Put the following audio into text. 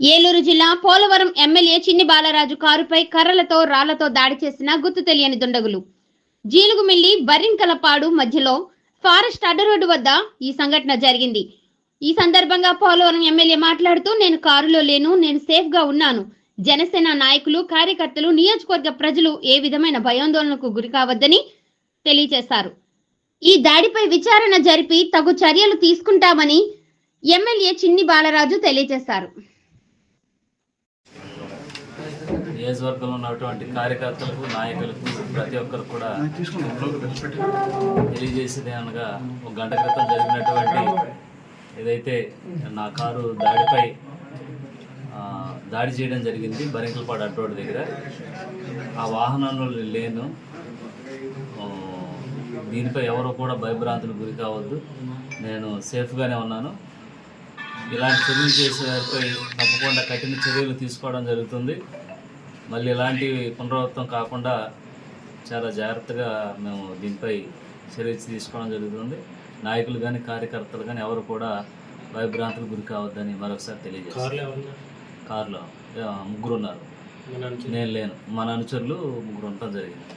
ఏలూరు జిల్లా పోలవరం ఎమ్మెల్యే చిన్ని బాలరాజు కారుపై కర్రలతో రాళ్ళతో దాడి చేసిన గుర్తు తెలియని దుండగులు. జీలుగుమిల్లి బర్రింకలపాడు మధ్యలో ఫారెస్ట్ అడ్డ రోడ్డు వద్ద ఈ సంఘటన జరిగింది. ఈ సందర్భంగా పోలవరం ఎమ్మెల్యే మాట్లాడుతూ నేను కారులో లేను నేను సేఫ్గా ఉన్నాను. జనసేన నాయకులు కార్యకర్తలు నియోజకవర్గ ప్రజలు ఏ విధమైన భయాందోళనకు గురి కావద్దని తెలియజేశారు. ఈ దాడిపై విచారణ జరిపి తగు చర్యలు తీసుకుంటామని ఎమ్మెల్యే చిన్ని బాలరాజు తెలియజేశారు. నియోజకవర్గంలో ఉన్నటువంటి కార్యకర్తలకు నాయకులకు ప్రతి ఒక్కరు కూడా తెలియజేసేది అనగా ఒక గంట క్రితం జరిగినటువంటి ఏదైతే నా కారు దాడిపై దాడి చేయడం జరిగింది బరింకలపాడు అడ్రోడ్ దగ్గర. ఆ వాహనంలో లేను. దీనిపై ఎవరు కూడా భయభ్రాంతులు గురి కావద్దు. నేను సేఫ్గానే ఉన్నాను. ఇలాంటి చర్యలు చేసే వారిపై తప్పకుండా కఠిన చర్యలు తీసుకోవడం జరుగుతుంది. మళ్ళీ ఇలాంటి పునరావృతం కాకుండా చాలా జాగ్రత్తగా మేము దీనిపై చర్య తీసుకోవడం జరుగుతుంది. నాయకులు కానీ కార్యకర్తలు కానీ ఎవరు కూడా భయభ్రాంతులకు గురి కావద్దని మరొకసారి తెలియజేస్తారు కార్లో ముగ్గురు ఉన్నారు. నేను లేను. మన అనుచరులు ముగ్గురు ఉండటం జరిగింది.